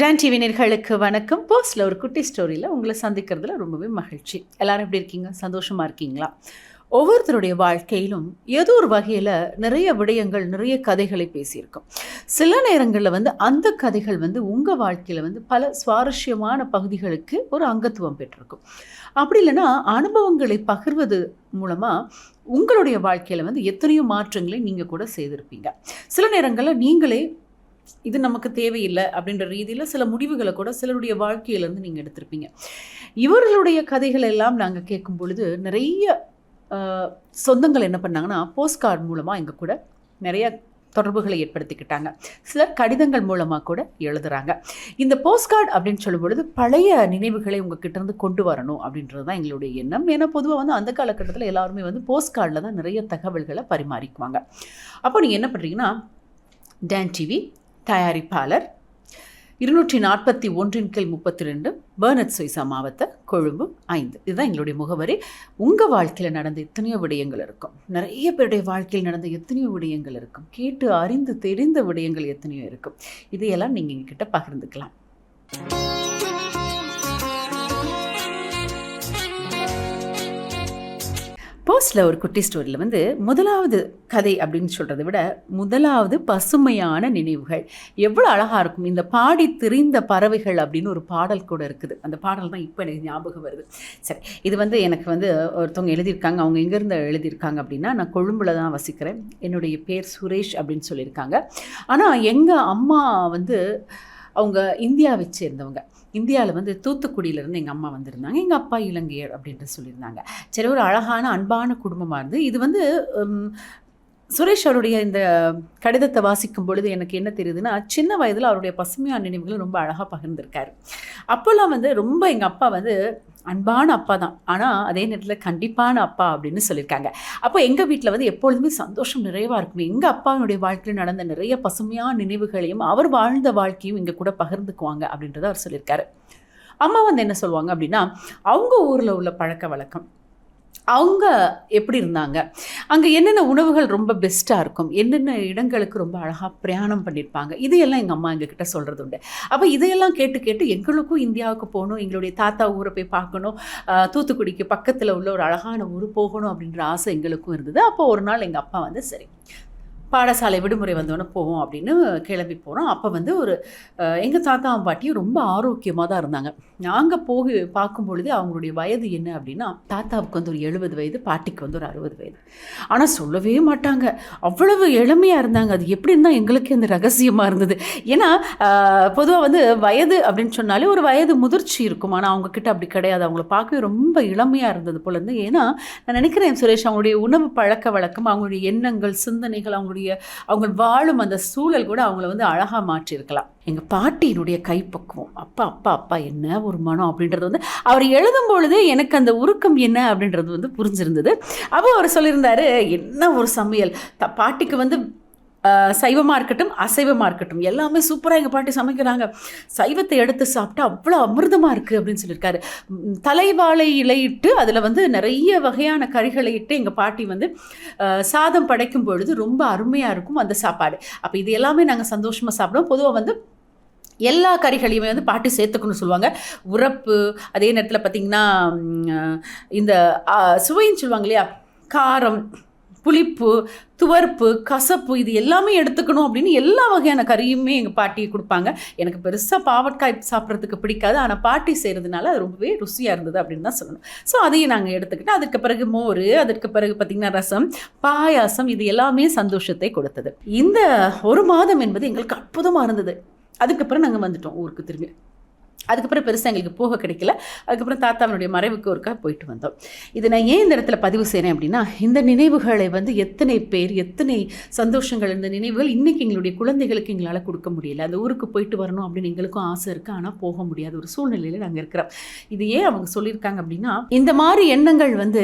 Don TV நேர்களுக்கு வணக்கம். போஸ்டில் ஒரு குட்டி ஸ்டோரியில் உங்களை சந்திக்கிறதுல ரொம்பவே மகிழ்ச்சி. எல்லாரும் எப்படி இருக்கீங்க? சந்தோஷமாக இருக்கீங்களா? ஒவ்வொருத்தருடைய வாழ்க்கையிலும் ஏதோ ஒரு வகையில் நிறைய விடயங்கள் நிறைய கதைகளை பேசியிருக்கோம். சில நேரங்களில் வந்து அந்த கதைகள் வந்து உங்கள் வாழ்க்கையில் வந்து பல சுவாரஸ்யமான பகுதிகளுக்கு ஒரு அங்கத்துவம் பெற்றிருக்கும். அப்படி இல்லைன்னா அனுபவங்களை பகிர்வது மூலமாக உங்களுடைய வாழ்க்கையில் வந்து எத்தனையோ மாற்றங்களை நீங்கள் கூட செய்திருப்பீங்க. சில நேரங்களில் நீங்களே இது நமக்கு தேவையில்லை அப்படின்ற ரீதியில் சில முடிவுகளை கூட சிலருடைய வாழ்க்கையிலேருந்து நீங்கள் எடுத்திருப்பீங்க. இவர்களுடைய கதைகள் எல்லாம் நாங்கள் கேட்கும் பொழுது நிறைய சொந்தங்கள் என்ன பண்ணாங்கன்னா போஸ்ட் கார்டு மூலமாக எங்கள் கூட நிறைய தொடர்புகளை ஏற்படுத்திக்கிட்டாங்க. சிலர் கடிதங்கள் மூலமாக கூட எழுதுறாங்க. இந்த போஸ்ட் கார்டு அப்படின்னு சொல்லும் பொழுது பழைய நினைவுகளை உங்ககிட்ட இருந்து கொண்டு வரணும் அப்படின்றது தான் எங்களுடைய எண்ணம். ஏன்னா பொதுவாக வந்து அந்த காலகட்டத்தில் எல்லாருமே வந்து போஸ்ட் கார்டில் தான் நிறைய தகவல்களை பரிமாறிக்குவாங்க. அப்போ நீங்கள் என்ன பண்ணுறீங்கன்னா டேன் டிவி தயாரிப்பாளர். இருநூற்றி நாற்பத்தி ஒன்றின் கீழ் முப்பத்தி ரெண்டு பேர்னட் சுய்சா மாவட்ட கொழும்பு ஐந்து. இதுதான் எங்களுடைய முகவரி. உங்கள் வாழ்க்கையில் நடந்த எத்தனையோ விடயங்கள் இருக்கும். நிறைய பேருடைய வாழ்க்கையில் நடந்த எத்தனையோ விடயங்கள் இருக்கும். கேட்டு அறிந்து தெரிந்த விடயங்கள் எத்தனையோ இருக்கும். இதையெல்லாம் நீங்கள் எங்ககிட்ட பகிர்ந்துக்கலாம். போஸ்டில் ஒரு குட்டி ஸ்டோரியில் வந்து முதலாவது கதை அப்படின்னு சொல்கிறத விட முதலாவது பசுமையான நினைவுகள். எவ்வளோ அழகாக இருக்கும். இந்த பாடி திரிந்த பறவைகள் அப்படின்னு ஒரு பாடல் கூட இருக்குது. அந்த பாடல் தான் இப்போ எனக்கு ஞாபகம் வருது. சரி இது வந்து எனக்கு வந்து ஒருத்தவங்க எழுதியிருக்காங்க. அவங்க எங்கேருந்து எழுதியிருக்காங்க அப்படின்னா நான் கொழும்புல தான் வசிக்கிறேன். என்னுடைய பேர் சுரேஷ் அப்படின்னு சொல்லியிருக்காங்க. ஆனால் எங்கள் அம்மா வந்து அவங்க இந்தியாவை சேர்ந்தவங்க. இந்தியாவில் வந்து தூத்துக்குடியிலேருந்து எங்கள் அம்மா வந்திருந்தாங்க. எங்கள் அப்பா இலங்கையர் அப்படின்ட்டு சொல்லியிருந்தாங்க. சரி ஒரு அழகான அன்பான குடும்பமாக இருந்து இது வந்து சுரேஷ் அவருடைய இந்த கடிதத்தை வாசிக்கும் பொழுது எனக்கு என்ன தெரியுதுன்னா சின்ன வயதில் அவருடைய பசுமையான நினைவுகளை ரொம்ப அழகாக பகிர்ந்திருக்காரு. அப்போல்லாம் வந்து ரொம்ப எங்கள் அப்பா வந்து அன்பான அப்பா தான். ஆனால் அதே நேரத்தில் கண்டிப்பான அப்பா அப்படின்னு சொல்லியிருக்காங்க. அப்போ எங்கள் வீட்டில் வந்து எப்பொழுதுமே சந்தோஷம் நிறைவாக இருக்கும் எங்கள் அப்பாவினுடைய வாழ்க்கையில் நடந்த நிறைய பசுமையான நினைவுகளையும் அவர் வாழ்ந்த வாழ்க்கையும் இங்கே கூட பகிர்ந்துக்குவாங்க அப்படின்றத அவர் சொல்லியிருக்காரு. அம்மா வந்து என்ன சொல்லுவாங்க அப்படின்னா அவங்க ஊரில் உள்ள பழக்க வழக்கம் அவங்க எப்படி இருந்தாங்க? அங்கே என்னென்ன உணவுகள் ரொம்ப பெஸ்ட்டாக இருக்கும்? என்னென்ன இடங்களுக்கு ரொம்ப அழகாக பிரயாணம் பண்ணியிருப்பாங்க இதையெல்லாம் எங்கள் அம்மா எங்ககிட்ட சொல்கிறது உண்டு. அப்போ இதையெல்லாம் கேட்டு கேட்டு எங்களுக்கும் இந்தியாவுக்கு போகணும் எங்களுடைய தாத்தா ஊரை போய் பார்க்கணும் தூத்துக்குடிக்கு பக்கத்தில் உள்ள ஒரு அழகான ஊர் போகணும் அப்படின்ற ஆசை எங்களுக்கும் இருந்தது. அப்போ ஒரு நாள் எங்கள் அப்பா வந்து சரி பாடசாலை விடுமுறை வந்தோடனே போவோம் அப்படின்னு கிளம்பி போகிறோம் அப்போ வந்து ஒரு எங்கள் தாத்தா பாட்டியும் ரொம்ப ஆரோக்கியமாக தான் இருந்தாங்க. நாங்கள் போய் பார்க்கும் பொழுது அவங்களுடைய வயது என்ன அப்படின்னா தாத்தாவுக்கு வந்து ஒரு எழுபது வயது பாட்டிக்கு வந்து ஒரு அறுபது வயது. ஆனால் சொல்லவே மாட்டாங்க. அவ்வளவு எளிமையாக இருந்தாங்க. அது எப்படி இருந்தால் எங்களுக்கே அந்த ரகசியமாக இருந்தது. ஏன்னா பொதுவாக வந்து வயது அப்படின்னு சொன்னாலே ஒரு வயது முதிர்ச்சி இருக்கும். ஆனால் அவங்கக்கிட்ட அப்படி கிடையாது. அவங்கள பார்க்கவே ரொம்ப இளமையாக இருந்தது போல இருந்து. ஏன்னா நான் நினைக்கிறேன் சுரேஷ் அவங்களுடைய உணவு பழக்க வழக்கம் அவங்களுடைய எண்ணங்கள் சிந்தனைகள் அவங்களுடைய அவங்க வாழும் அந்த சூழல் கூட அவங்கள வந்து அழகாக மாற்றியிருக்கலாம். எங்கள் பாட்டியினுடைய கைப்பக்குவம் அப்பா அப்பா அப்பா என்ன ஒரு மனம் அப்படின்றது வந்து அவர் எழுதும் பொழுதே எனக்கு அந்த உருக்கம் என்ன அப்படின்றது வந்து புரிஞ்சிருந்தது. அப்போ அவர் சொல்லியிருந்தாரு என்ன ஒரு சமையல்? த பாட்டிக்கு வந்து சைவமாக இருக்கட்டும் அசைவமாக இருக்கட்டும். எல்லாமே சூப்பராக எங்கள் பாட்டி சமைக்கிறாங்க. சைவத்தை எடுத்து சாப்பிட்டா அவ்வளோ அமிர்தமாக இருக்குது அப்படின்னு சொல்லியிருக்காரு. தலைவாழை இலையிட்டு அதில் வந்து நிறைய வகையான கறிகளை இட்டு எங்கள் பாட்டி வந்து சாதம் படைக்கும் பொழுது ரொம்ப அருமையாக இருக்கும் அந்த சாப்பாடு. அப்போ இது எல்லாமே நாங்கள் சந்தோஷமாக சாப்பிடுவோம். பொதுவாக வந்து எல்லா கறிகளையுமே வந்து பாட்டி சேர்த்துக்கணும்னு சொல்லுவாங்க. உரப்பு அதே நேரத்தில் பார்த்திங்கன்னா இந்த சுவைன்னு சொல்லுவாங்க இல்லையா? காரம் புளிப்பு துவர்ப்பு கசப்பு இது எல்லாமே எடுத்துக்கணும் அப்படின்னு எல்லா வகையான கறியுமே எங்கள் பாட்டி கொடுப்பாங்க. எனக்கு பெருசாக பாவற்காய் சாப்பிட்றதுக்கு பிடிக்காது. ஆனால் பாட்டி செய்கிறதுனால அது ரொம்பவே ருசியாக இருந்தது அப்படின்னு தான் சொல்லணும். ஸோ அதையும் நாங்கள் எடுத்துக்கிட்டு அதற்கு பிறகு மோர் அதற்கு பிறகு பார்த்திங்கன்னா ரசம் பாயாசம் இது எல்லாமே சந்தோஷத்தை கொடுத்தது. இந்த ஒரு மாதம் என்பது எங்களுக்கு அற்புதமாக இருந்தது. அதுக்கப்புறம் நாங்கள் வந்துட்டோம் ஊருக்கு திரும்பி. அதுக்கப்புறம் பெருசாக எங்களுக்கு போக கிடைக்கல. அதுக்கப்புறம் தாத்தாவினுடைய மறைவுக்கு ஒருக்கா போயிட்டு வந்தோம். இதை நான் ஏன் இந்த இடத்துல பதிவு செய்கிறேன் அப்படின்னா இந்த நினைவுகளை வந்து எத்தனை பேர் எத்தனை சந்தோஷங்கள் இந்த நினைவுகள் இன்றைக்கி எங்களுடைய குழந்தைகளுக்கு எங்களால் கொடுக்க முடியல. அந்த ஊருக்கு போயிட்டு வரணும் அப்படின்னு எங்களுக்கும் ஆசை இருக்குது ஆனால் போக முடியாத ஒரு சூழ்நிலையில் நாங்கள் இருக்கிறோம். இது ஏன் அவங்க சொல்லியிருக்காங்க அப்படின்னா இந்த மாதிரி எண்ணங்கள் வந்து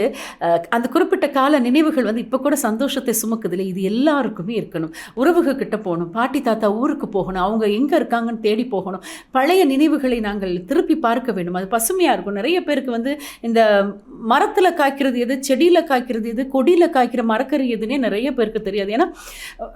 அந்த குறிப்பிட்ட கால நினைவுகள் வந்து இப்போ கூட சந்தோஷத்தை சுமக்குதில்ல இது எல்லாருக்குமே இருக்கணும். உறவுகள் கிட்ட போகணும். பாட்டி தாத்தா ஊருக்கு போகணும். அவங்க எங்கே இருக்காங்கன்னு தேடி போகணும். பழைய நினைவுகளை நாங்கள் நாங்கள் திருப்பி பார்க்க வேண்டும். அது பசுமையாக இருக்கும். நிறைய பேருக்கு வந்து இந்த மரத்தில் காய்க்கிறது எது செடியில் காய்க்கிறது எது கொடியில் காய்க்கிற மரக்கறி எதுன்னே நிறைய பேருக்கு தெரியாது. ஏன்னா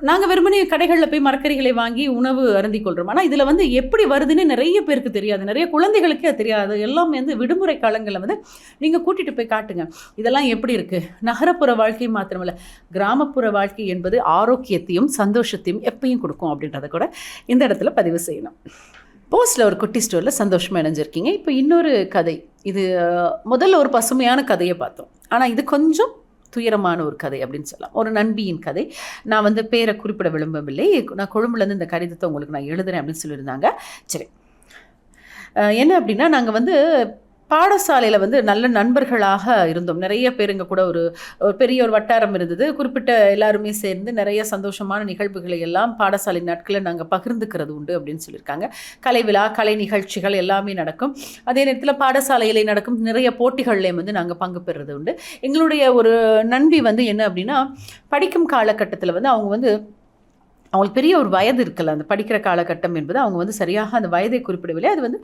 நாங்கள் வெறுமனே கடைகளில் போய் மரக்கறிகளை வாங்கி உணவு அருந்திக் கொள்கிறோம் ஆனால் இதில் வந்து எப்படி வருதுன்னு நிறைய பேருக்கு தெரியாது. நிறைய குழந்தைகளுக்கே அது தெரியாது. எல்லாமே வந்து விடுமுறை காலங்களில் வந்து நீங்கள் கூட்டிகிட்டு போய் காட்டுங்க. இதெல்லாம் எப்படி இருக்குது நகரப்புற வாழ்க்கை மாத்திரமல்ல கிராமப்புற வாழ்க்கை என்பது ஆரோக்கியத்தையும் சந்தோஷத்தையும் எப்பயும் கொடுக்கும் அப்படின்றத கூட இந்த இடத்துல பதிவு செய்யணும். போஸ்டில் ஒரு குட்டி ஸ்டோரில் சந்தோஷமாக இணைஞ்சிருக்கீங்க. இப்போ இன்னொரு கதை. இது முதல்ல ஒரு பசுமையான கதையை பார்த்தோம். ஆனால் இது கொஞ்சம் துயரமான ஒரு கதை அப்படின்னு சொல்லலாம். ஒரு நண்பியின் கதை. நான் வந்து பேரை குறிப்பிட விரும்பவில்லை. நான் கொழும்புலேருந்து இந்த கடிதத்தை உங்களுக்கு நான் எழுதுறேன் அப்படின்னு சொல்லியிருந்தாங்க. சரி. என்ன அப்படின்னா நாங்கள் வந்து பாடசாலையில் வந்து நல்ல நண்பர்களாக இருந்தோம். நிறைய பேர் இங்கே கூட ஒரு ஒரு பெரிய ஒரு வட்டாரம் இருந்தது. குறிப்பிட்ட எல்லாருமே சேர்ந்து நிறைய சந்தோஷமான நிகழ்வுகளை எல்லாம் பாடசாலை நாட்களில் நாங்கள் பகிர்ந்துக்கிறது உண்டு அப்படின்னு சொல்லியிருக்காங்க. கலை விழா கலை நிகழ்ச்சிகள் எல்லாமே நடக்கும். அதே நேரத்தில் பாடசாலையிலே நடக்கும் நிறைய போட்டிகள்லேயும் வந்து நாங்கள் பங்கு பெறுறது உண்டு. எங்களுடைய ஒரு நண்பி வந்து என்ன அப்படின்னா படிக்கும் காலகட்டத்தில் வந்து அவங்க வந்து அவங்களுக்கு பெரிய ஒரு வயது இருக்கல அந்த படிக்கிற காலகட்டம் என்பது. அவங்க வந்து சரியாக அந்த வயதை குறிப்பிடவில்லை. அது வந்து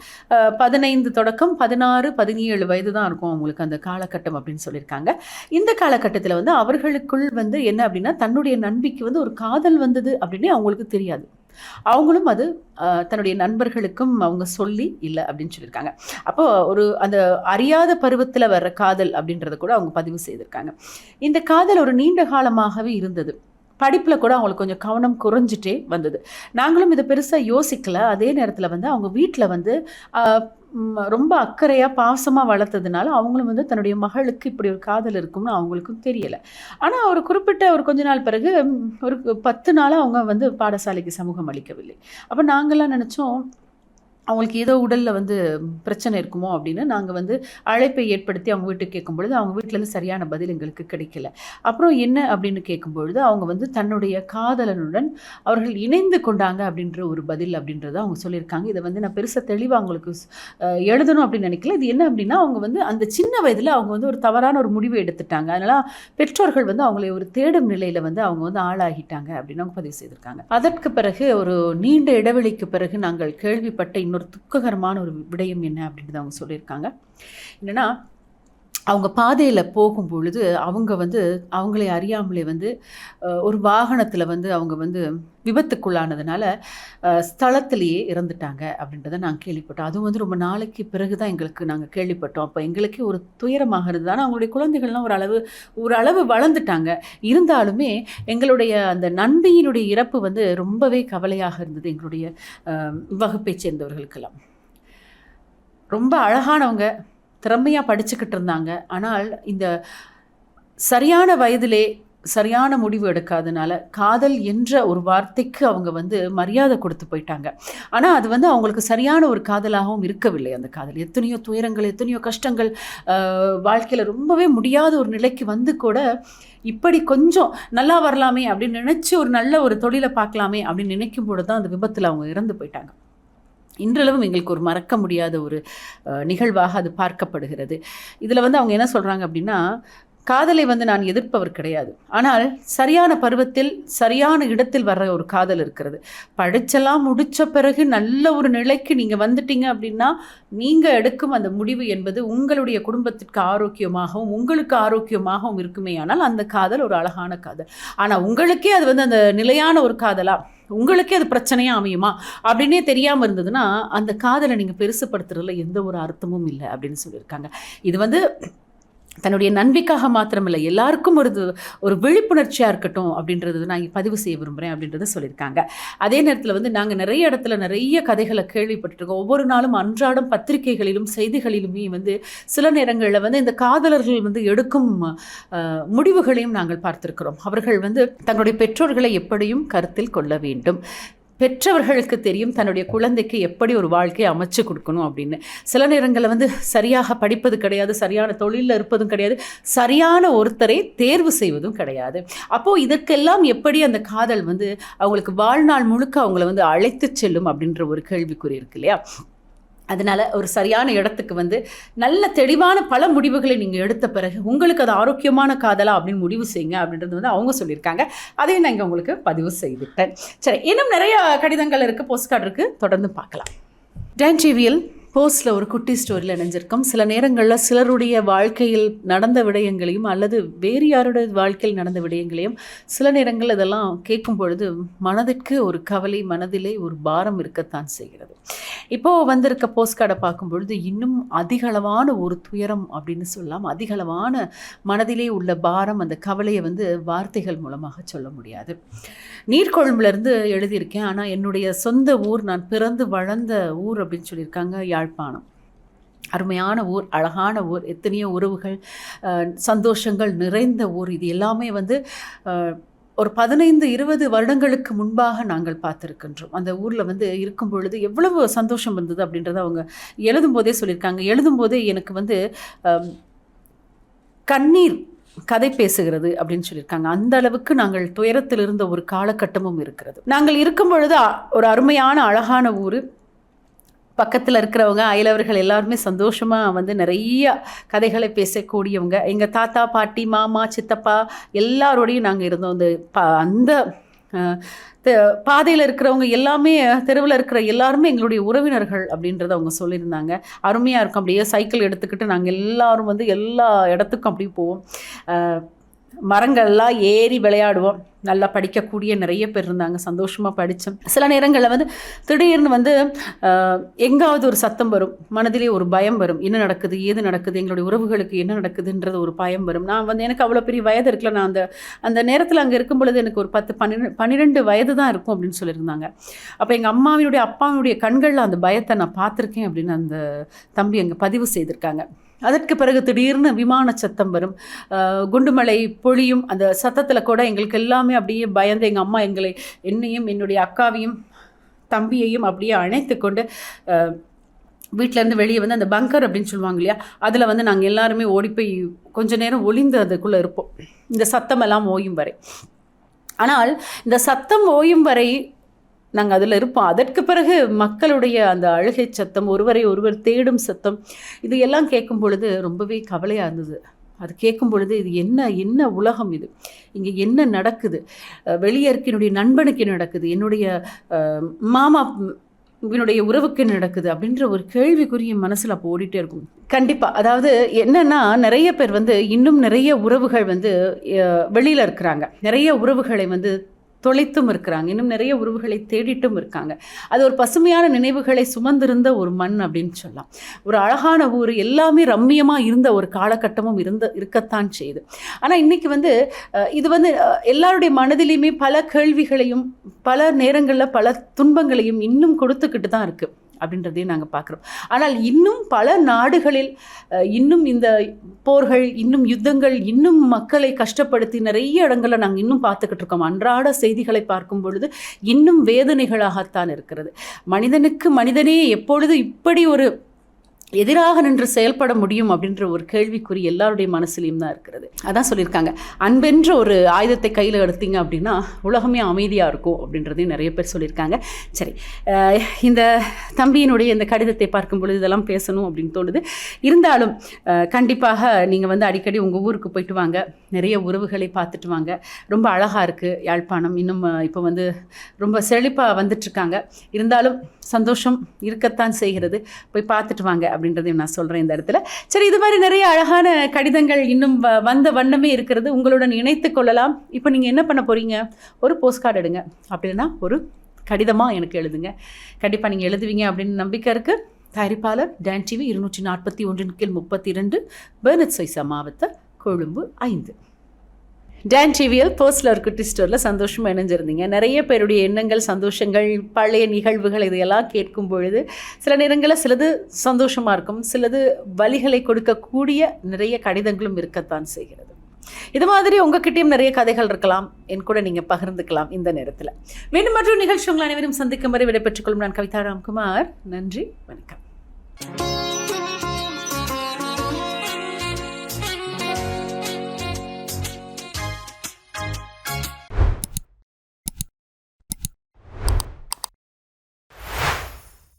பதினைந்து தொடக்கம் பதினாறு பதினேழு வயது தான் இருக்கும் அவங்களுக்கு அந்த காலகட்டம் அப்படின்னு சொல்லியிருக்காங்க. இந்த காலகட்டத்தில் வந்து அவர்களுக்குள் வந்து என்ன அப்படின்னா தன்னுடைய நண்பிக்கு வந்து ஒரு காதல் வந்தது அப்படின்னு அவங்களுக்கு தெரியாது. அவங்களும் அது தன்னுடைய நண்பர்களுக்கும் அவங்க சொல்லி இல்லை அப்படின்னு சொல்லியிருக்காங்க. அப்போ ஒரு அந்த அறியாத பருவத்தில் வர்ற காதல் அப்படின்றத கூட அவங்க பதிவு செய்திருக்காங்க. இந்த காதல் ஒரு நீண்ட காலமாகவே இருந்தது. படிப்பில் கூட அவங்களுக்கு கொஞ்சம் கவனம் குறைஞ்சிட்டே வந்தது. நாங்களும் இதை பெருசாக யோசிக்கல. அதே நேரத்தில் வந்து அவங்க வீட்டில் வந்து ரொம்ப அக்கறையாக பாசமாக வளர்த்ததுனால அவங்களும் வந்து தன்னுடைய மகளுக்கு இப்படி ஒரு காதல் இருக்கும்னு அவங்களுக்கும் தெரியலை. ஆனால் ஒரு குறிப்பிட்ட ஒரு கொஞ்ச நாள் பிறகு ஒரு பத்து நாளாக அவங்க வந்து பாடசாலைக்கு சமூகம் அளிக்கவில்லை. அப்போ நாங்கள்லாம் நினச்சோம் அவங்களுக்கு ஏதோ உடலில் வந்து பிரச்சனை இருக்குமோ அப்படின்னு நாங்கள் வந்து அழைப்பை ஏற்படுத்தி அவங்க வீட்டுக்கு கேட்கும் பொழுது அவங்க வீட்டிலேருந்து சரியான பதில் எங்களுக்கு கிடைக்கல. அப்புறம் என்ன அப்படின்னு கேட்கும்பொழுது அவங்க வந்து தன்னுடைய காதலனுடன் அவர்கள் இணைந்து கொண்டாங்க அப்படின்ற ஒரு பதில் அப்படின்றத அவங்க சொல்லியிருக்காங்க. இதை வந்து நான் பெருசாக தெளிவாக அவங்களுக்கு எழுதணும் அப்படின்னு நினைக்கல. இது என்ன அப்படின்னா அவங்க வந்து அந்த சின்ன வயதில் அவங்க வந்து ஒரு தவறான ஒரு முடிவை எடுத்துட்டாங்க. அதனால் பெற்றோர்கள் வந்து அவங்களை ஒரு தேடும் நிலையில் வந்து அவங்க வந்து ஆளாகிட்டாங்க அப்படின்னு அவங்க பதிவு செய்திருக்காங்க. அதற்கு பிறகு ஒரு நீண்ட இடைவெளிக்கு பிறகு நாங்கள் கேள்விப்பட்ட இன்னொரு துக்ககரமான ஒரு விடயம் என்ன அப்படின்றத அவங்க சொல்லியிருக்காங்க. என்னன்னா அவங்க பாதையில் போகும் பொழுது அவங்க வந்து அவங்களே அறியாமலே வந்து ஒரு வாகனத்தில் வந்து அவங்க வந்து விபத்துக்குள்ளானதுனால ஸ்தலத்திலேயே இறந்துட்டாங்க அப்படின்றத நாங்கள் கேள்விப்பட்டோம் அதுவும் வந்து ரொம்ப நாளைக்கு பிறகு தான் எங்களுக்கு நாங்கள் கேள்விப்பட்டோம். அப்போ எங்களுக்கே ஒரு துயரமாக இருந்தது ஆனால் அவங்களுடைய குழந்தைகள்லாம் ஒரு அளவு ஒரு அளவு வளர்ந்துட்டாங்க. இருந்தாலுமே எங்களுடைய அந்த நண்பியினுடைய இறப்பு வந்து ரொம்பவே கவலையாக இருந்தது எங்களுடைய வகுப்பை வகுப்பைச் சேர்ந்தவர்களுக்கெல்லாம். ரொம்ப அழகானவங்க. திறமையாக படிச்சுக்கிட்டு இருந்தாங்க. ஆனால் இந்த சரியான வயதிலே சரியான முடிவு எடுக்காதனால காதல் என்ற ஒரு வார்த்தைக்கு அவங்க வந்து மரியாதை கொடுத்து போயிட்டாங்க. ஆனால் அது வந்து அவங்களுக்கு சரியான ஒரு காதலாகவும் இருக்கவில்லை அந்த காதல். எத்தனையோ துயரங்கள் எத்தனையோ கஷ்டங்கள் வாழ்க்கையில் ரொம்பவே முடியாத ஒரு நிலைக்கு வந்து கூட இப்படி கொஞ்சம் நல்லா வரலாமே அப்படின்னு நினச்சி ஒரு நல்ல ஒரு தொழிலை பார்க்கலாமே அப்படின்னு நினைக்கும் பொழுது தான் அந்த விபத்தில் அவங்க இறந்து போயிட்டாங்க. இன்றளவும் எங்களுக்கு ஒரு மறக்க முடியாத ஒரு நிகழ்வாக அது பார்க்கப்படுகிறது. இதில் வந்து அவங்க என்ன சொல்கிறாங்க அப்படின்னா காதலை வந்து நான் எதிர்ப்பவர் கிடையாது. ஆனால் சரியான பருவத்தில் சரியான இடத்தில் வர்ற ஒரு காதல் இருக்கிறது. படிச்செல்லாம் முடித்த பிறகு நல்ல ஒரு நிலைக்கு நீங்கள் வந்துட்டீங்க அப்படின்னா நீங்கள் எடுக்கும் அந்த முடிவு என்பது உங்களுடைய குடும்பத்திற்கு ஆரோக்கியமாகவும் உங்களுக்கு ஆரோக்கியமாகவும் இருக்குமே ஆனால் அந்த காதல் ஒரு அழகான காதல். ஆனால் உங்களுக்கே அது வந்து அந்த நிலையான ஒரு காதலாக உங்களுக்கே அது பிரச்சனையாக அமையுமா? அப்படின்னே தெரியாமல் இருந்ததுன்னா அந்த காதலை நீங்கள் பெருசுப்படுத்துறதுல எந்த ஒரு அர்த்தமும் இல்லை அப்படின்னு சொல்லியிருக்காங்க. இது வந்து தன்னுடைய நன்மைக்காக மாத்திரமில்லை எல்லாருக்கும் ஒரு ஒரு விழிப்புணர்ச்சியாக இருக்கட்டும் அப்படின்றது நான் பதிவு செய்ய விரும்புகிறேன் அப்படின்றத சொல்லியிருக்காங்க. அதே நேரத்தில் வந்து நாங்கள் நிறைய இடத்துல நிறைய கதைகளை கேள்விப்பட்டிருக்கோம். ஒவ்வொரு நாளும் அன்றாடம் பத்திரிகைகளிலும் செய்திகளிலுமே வந்து சில நேரங்களில் வந்து இந்த காதலர்கள் வந்து எடுக்கும் முடிவுகளையும் நாங்கள் பார்த்திருக்கிறோம். அவர்கள் வந்து தங்களுடைய பெற்றோர்களை எப்படியும் கருத்தில் கொள்ள வேண்டும். பெற்றவர்களுக்கு தெரியும் தன்னுடைய குழந்தைக்கு எப்படி ஒரு வாழ்க்கையை அமைச்சு கொடுக்கணும் அப்படின்னு. சில நேரங்களில் வந்து சரியாக படிப்பது கிடையாது சரியான தொழிலில் இருப்பதும் கிடையாது சரியான ஒருத்தரை தேர்வு செய்வதும் கிடையாது. அப்போது இதற்கெல்லாம் எப்படி அந்த காதல் வந்து அவங்களுக்கு வாழ்நாள் முழுக்க அவங்கள வந்து அழைத்து செல்லும் அப்படின்ற ஒரு கேள்விக்குறி இருக்கு இல்லையா? அதனால் ஒரு சரியான இடத்துக்கு வந்து நல்ல தெளிவான பல முடிவுகளை நீங்கள் எடுத்த பிறகு உங்களுக்கு அது ஆரோக்கியமான காதலா அப்படின்னு முடிவு செய்யுங்க அப்படின்றது வந்து அவங்க சொல்லியிருக்காங்க. அதையும் நான் இங்கே உங்களுக்கு பதிவு செய்துட்டேன். சரி இன்னும் நிறைய கடிதங்கள் இருக்குது போஸ்ட் கார்டு இருக்குது தொடர்ந்து பார்க்கலாம். டான் டிவியில் போஸ்டில் ஒரு குட்டி ஸ்டோரியில் இணைஞ்சிருக்கோம் சில நேரங்களில் சிலருடைய வாழ்க்கையில் நடந்த விடயங்களையும் அல்லது வேறு யாருடைய வாழ்க்கையில் நடந்த விடயங்களையும் சில நேரங்கள் இதெல்லாம் கேட்கும் பொழுது மனதிற்கு ஒரு கவலை மனதிலே ஒரு பாரம் இருக்கத்தான் செய்கிறது. இப்போது வந்திருக்க போஸ்ட் கார்டை பார்க்கும் பொழுது இன்னும் அதிகளவான ஒரு துயரம் அப்படின்னு சொல்லலாம். அதிகளவான மனதிலே உள்ள பாரம் அந்த கவலையை வந்து வார்த்தைகள் மூலமாக சொல்ல முடியாது. நீர்கொழும்புலேருந்து எழுதியிருக்கேன். ஆனால் என்னுடைய சொந்த ஊர் நான் பிறந்து வளர்ந்த ஊர் அப்படின்னு சொல்லியிருக்காங்க. யாழ்ப்பாணம் அருமையான ஊர் அழகான ஊர் எத்தனையோ உறவுகள் சந்தோஷங்கள் நிறைந்த ஊர். இது எல்லாமே வந்து ஒரு பதினைந்து இருபது வருடங்களுக்கு முன்பாக நாங்கள் பார்த்துருக்கின்றோம். அந்த ஊரில் வந்து இருக்கும் பொழுது எவ்வளவு சந்தோஷம் வந்தது அப்படின்றத அவங்க எழுதும் போதே சொல்லியிருக்காங்க. எழுதும்போதே எனக்கு வந்து கண்ணீர் கதை பேசுகிறது அப்படின்னு சொல்லியிருக்காங்க. அந்த அளவுக்கு நாங்கள் துயரத்தில் இருந்த ஒரு காலகட்டமும் இருக்கிறது. நாங்கள் இருக்கும் பொழுது ஒரு அருமையான அழகான ஊர். பக்கத்தில் இருக்கிறவங்க அயலவர்கள் எல்லாருமே சந்தோஷமாக வந்து நிறைய கதைகளை பேசக்கூடியவங்க. எங்கள் தாத்தா பாட்டி மாமா சித்தப்பா எல்லாரோடையும் நாங்கள் இருந்தோம். அந்த ப அந்த பாதையில் இருக்கிறவங்க எல்லாமே தெருவில் இருக்கிற எல்லாருமே எங்களுடைய உறவினர்கள் அப்படின்றத அவங்க சொல்லியிருந்தாங்க. அருமையாக இருக்கும். அப்படியே சைக்கிள் எடுத்துக்கிட்டு நாங்கள் எல்லோரும் வந்து எல்லா இடத்துக்கும் அப்படியே போவோம். மரங்கள்லாம் ஏறி விளையாடுவோம். நல்லா படிக்கக்கூடிய நிறைய பேர் இருந்தாங்க. சந்தோஷமாக படித்தோம். சில நேரங்களில் வந்து திடீர்னு வந்து எங்காவது ஒரு சத்தம் வரும். மனதிலே ஒரு பயம் வரும். என்ன நடக்குது? ஏது நடக்குது? எங்களுடைய உறவுகளுக்கு என்ன நடக்குதுன்றது ஒரு பயம் வரும். நான் வந்து எனக்கு அவ்வளோ பெரிய வயது இருக்கல. நான் அந்த அந்த நேரத்தில் அங்கே இருக்கும் பொழுது எனக்கு ஒரு பத்து பன்னிரெண்டு பன்னிரெண்டு வயது தான் இருக்கும் அப்படின்னு சொல்லியிருந்தாங்க. அப்போ எங்கள் அம்மாவினுடைய அப்பாவினுடைய கண்களில் அந்த பயத்தை நான் பார்த்துருக்கேன் அப்படின்னு அந்த தம்பி அங்கே பதிவு செய்திருக்காங்க. அதற்கு பிறகு திடீர்னு விமான சத்தம் வரும். குண்டுமலை பொழியும் அந்த சத்தத்தில் கூட எங்களுக்கு எல்லாமே அப்படியே பயந்து எங்கள் அம்மா எங்களை என்னையும் என்னுடைய அக்காவையும் தம்பியையும் அப்படியே அணைத்து கொண்டு வீட்டிலேருந்து வெளியே வந்து அந்த பங்கர் அப்படின்னு சொல்லுவாங்க இல்லையா அதில் வந்து நாங்கள் எல்லாருமே ஓடி போய் கொஞ்ச நேரம் ஒளிந்து அதுக்குள்ளே இருப்போம். இந்த சத்தமெல்லாம் ஓயும் வரை. ஆனால் இந்த சத்தம் ஓயும் வரை நாங்கள் அதில் இருப்போம். அதற்கு பிறகு மக்களுடைய அந்த அழுகை சத்தம் ஒருவரை ஒருவர் தேடும் சத்தம் இது எல்லாம் கேட்கும் பொழுது ரொம்பவே கவலையாக இருந்தது. அது கேட்கும் பொழுது இது என்ன என்ன உலகம் இது? இங்கே என்ன நடக்குது? அஹ் வெளியே இருக்க என்னுடைய நண்பனுக்கு நடக்குது? என்னுடைய மாமா இவனுடைய உறவுக்கு நடக்குது? அப்படின்ற ஒரு கேள்விக்குரிய மனசில் அப்போ ஓடிட்டே இருக்கும். கண்டிப்பாக அதாவது என்னன்னா நிறைய பேர் வந்து இன்னும் நிறைய உறவுகள் வந்து வெளியில் இருக்கிறாங்க. நிறைய உறவுகளை வந்து தொலைத்தும் இருக்கிறாங்க. இன்னும் நிறைய உறவுகளை தேடிட்டும் இருக்காங்க. அது ஒரு பசுமையான நினைவுகளை சுமந்திருந்த ஒரு மண் அப்படின்னு சொல்லலாம். ஒரு அழகான ஊர் எல்லாமே ரம்மியமாக இருந்த ஒரு காலகட்டமும் இருந்த இருக்கத்தான் செய்யுது. ஆனால் இன்னைக்கு வந்து இது வந்து எல்லாருடைய மனதிலையுமே பல கேள்விகளையும் பல நேரங்களில் பல துன்பங்களையும் இன்னும் கொடுத்துக்கிட்டு தான் இருக்குது அப்படின்றதையும் நாங்கள் பார்க்குறோம் ஆனால் இன்னும் பல நாடுகளில் இன்னும் இந்த போர்கள் இன்னும் யுத்தங்கள் இன்னும் மக்களை கஷ்டப்படுத்தி நிறைய இடங்களில் நாங்கள் இன்னும் பார்த்துக்கிட்டு இருக்கோம். அன்றாட செய்திகளை பார்க்கும் பொழுது இன்னும் வேதனைகளாகத்தான் இருக்கிறது. மனிதனுக்கு மனிதனே எப்பொழுது இப்படி ஒரு எதிராக நின்று செயல்பட முடியும் அப்படின்ற ஒரு கேள்விக்குறி எல்லாருடைய மனசுலையும் தான் இருக்கிறது. அதான் சொல்லியிருக்காங்க. அன்பென்ற ஒரு ஆயுதத்தை கையில் எடுத்தீங்க அப்படின்னா உலகமே அமைதியாக இருக்கும் அப்படின்றதையும் நிறைய பேர் சொல்லியிருக்காங்க. சரி இந்த தம்பியினுடைய இந்த கடிதத்தை பார்க்கும் பொழுது இதெல்லாம் பேசணும் அப்படின்னு தோணுது. இருந்தாலும் கண்டிப்பாக நீங்கள் வந்து அடிக்கடி உங்கள் ஊருக்கு போயிட்டு வாங்க. நிறைய உறவுகளை பார்த்துட்டு வாங்க. ரொம்ப அழகாக இருக்குது யாழ்ப்பாணம். இன்னும் இப்போ வந்து ரொம்ப செழிப்பாக வந்துட்டுருக்காங்க இருந்தாலும் சந்தோஷம் இருக்கத்தான் செய்கிறது. போய் பார்த்துட்டு வாங்க அப்படின்றதையும் நான் சொல்கிறேன் இந்த இடத்துல. சரி இது மாதிரி நிறைய அழகான கடிதங்கள் இன்னும் வ- வந்த வண்ணமே இருக்கிறது. உங்களுடன் இணைத்து கொள்ளலாம். இப்போ நீங்கள் என்ன பண்ண போகிறீங்க ஒரு போஸ்ட் கார்டு எடுங்க. அப்படின்னா ஒரு கடிதமாக எனக்கு எழுதுங்க. கண்டிப்பாக நீங்கள் எழுதுவீங்க அப்படின்னு நம்பிக்கை இருக்குது தயாரிப்பாளர் டேன் டிவி இருநூற்றி நாற்பத்தி ஒன்றின் கீழ் முப்பத்தி இரண்டு பெர்னட் சொய்சா மாவட்ட கொழும்பு ஐந்து. டேன் டிவியில் போஸ்டில் ஒரு குட்டி ஸ்டோரில் சந்தோஷமாக இணைஞ்சிருந்தீங்க. நிறைய பேருடைய எண்ணங்கள் சந்தோஷங்கள் பழைய நிகழ்வுகள் இதையெல்லாம் கேட்கும் பொழுது சில நேரங்களில் சிலது சந்தோஷமாக இருக்கும். சிலது வலிகளை கொடுக்கக்கூடிய நிறைய கடிதங்களும் இருக்கத்தான் செய்கிறது. இது மாதிரி உங்ககிட்டயும் நிறைய கதைகள் இருக்கலாம். என் கூட நீங்கள் பகிர்ந்துக்கலாம் இந்த நேரத்தில். மீண்டும் மற்றொரு நிகழ்ச்சி உங்கள் அனைவரும் சந்திக்கும் வரை விடைபெற்றுக் கொள்ளும் நான் கவிதா ராம்குமார். நன்றி. வணக்கம்.